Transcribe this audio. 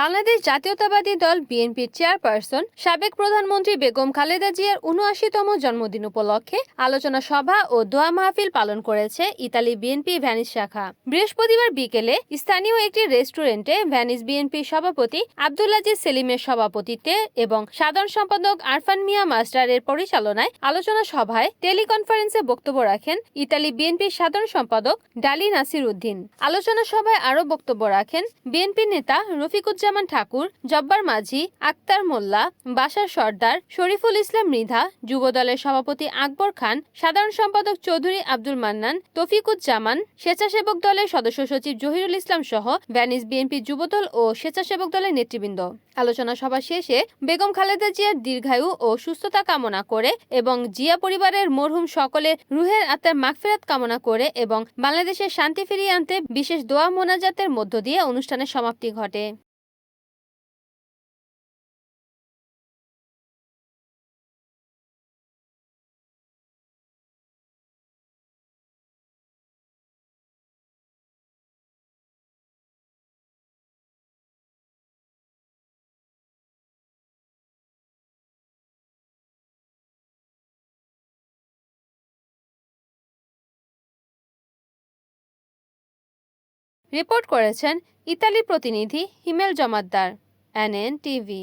বাংলাদেশ জাতীয়তাবাদী দল বিএনপির চেয়ারপারসন সাবেক প্রধানমন্ত্রী বেগম খালেদা জিয়ার উনআশিতম জন্মদিন উপলক্ষে আলোচনা সভা ও দোয়া মাহফিল পালন করেছে ইতালি বিএনপি ভ্যানিস শাখা। বৃহস্পতিবার বিকেলে স্থানীয় একটি রেস্টুরেন্টে ভ্যানিস বিএনপির সভাপতি আব্দুল্লাজিজ সেলিমের সভাপতিত্বে এবং সাধারণ সম্পাদক আরফান মিয়া মাস্টারের পরিচালনায় আলোচনা সভায় টেলিকনফারেন্সে বক্তব্য রাখেন ইতালি বিএনপির সাধারণ সম্পাদক ডালি নাসির উদ্দিন। আলোচনা সভায় আরও বক্তব্য রাখেন বিএনপি নেতা রফিকুজ্জামান ঠাকুর, জব্বার মাঝি, আক্তার মোল্লা, বাসার সর্দার, শরীফুল ইসলাম মৃধা, যুবদলের সভাপতি আকবর খান, সাধারণ সম্পাদক চৌধুরী আব্দুল মান্নান, তফিকুজ্জামান, স্বেচ্ছাসেবক দলের সদস্য সচিব জহিরুল ইসলাম সহ ভ্যানিস বিএনপি যুবদল ও স্বেচ্ছাসেবক দলের নেতৃবৃন্দ। আলোচনা সভা শেষে বেগম খালেদা জিয়ার দীর্ঘায়ু ও সুস্থতা কামনা করে এবং জিয়া পরিবারের মরহুম সকলের রুহের আত্মার মাগফিরাত কামনা করে এবং বাংলাদেশের শান্তি ফিরিয়ে আনতে বিশেষ দোয়া মোনাজাতের মধ্য দিয়ে অনুষ্ঠানের সমাপ্তি ঘটে। রিপোর্ট করেছেন ইতালি প্রতিনিধি হিমেল জমাদ্দার এনএন টিভি।